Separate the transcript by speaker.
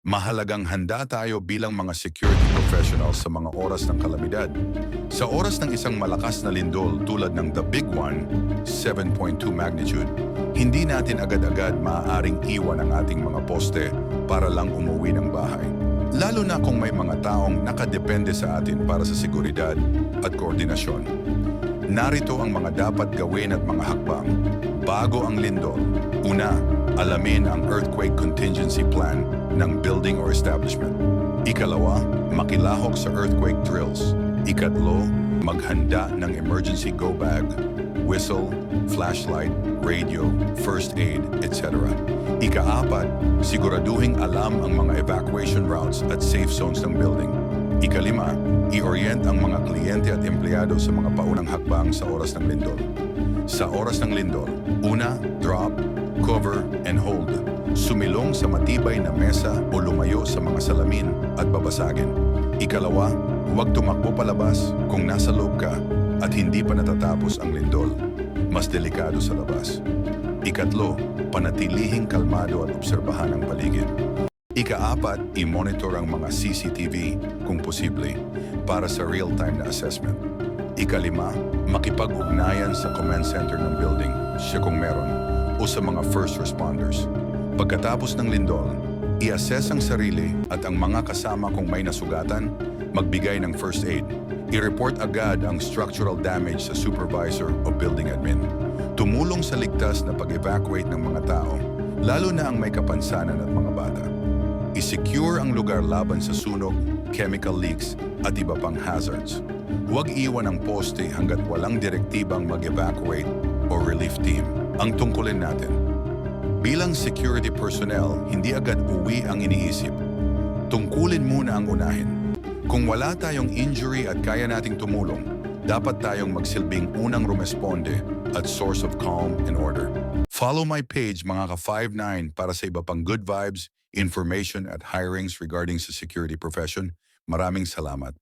Speaker 1: Mahalagang handa tayo bilang mga security professionals sa mga oras ng kalamidad. Sa oras ng isang malakas na lindol tulad ng The Big One, 7.2 magnitude, hindi natin agad-agad maaaring iwan ang ating mga poste para lang umuwi ng bahay. Lalo na kung may mga taong nakadepende sa atin para sa seguridad at koordinasyon. Narito ang mga dapat gawin at mga hakbang bago ang lindol. Una, alamin ang earthquake contingency plan ng building or establishment. Ikalawa, makilahok sa earthquake drills. Ikatlo, maghanda ng emergency go bag, whistle, flashlight, radio, first aid, etc. Ikaapat, siguraduhing alam ang mga evacuation routes at safe zones ng building. Ikalima, i-orient ang mga kliyente at empleyado sa mga paunang hakbang sa oras ng lindol. Sa oras ng lindol, una, drop, cover, and hold. Sumilong sa matibay na mesa o lumayo sa mga salamin at babasagin. Ikalawa, huwag tumakbo palabas kung nasa loob ka at hindi pa natatapos ang lindol. Mas delikado sa labas. Ikatlo, panatilihing kalmado at obserbahan ang paligid. Ikaapat, i-monitor ang mga CCTV kung posible para sa real-time na assessment. Ikalima, makipag-ugnayan sa command center ng building, siya kung meron, o sa mga first responders. Pagkatapos ng lindol, i-assess ang sarili at ang mga kasama kung may nasugatan, magbigay ng first aid. I-report agad ang structural damage sa supervisor o building admin. Tumulong sa ligtas na pag-evacuate ng mga tao, lalo na ang may kapansanan at mga bata. I-secure ang lugar laban sa sunog, chemical leaks at iba pang hazards. Huwag iwan ang poste hanggat walang direktibang mag-evacuate o relief team. Ang tungkulin natin. Bilang security personnel, hindi agad uwi ang iniisip. Tungkulin muna ang unahin. Kung wala tayong injury at kaya nating tumulong, dapat tayong magsilbing unang rumesponde at source of calm and order. Follow my page mga ka-59 para sa iba pang good vibes, information at hirings regarding sa security profession. Maraming salamat.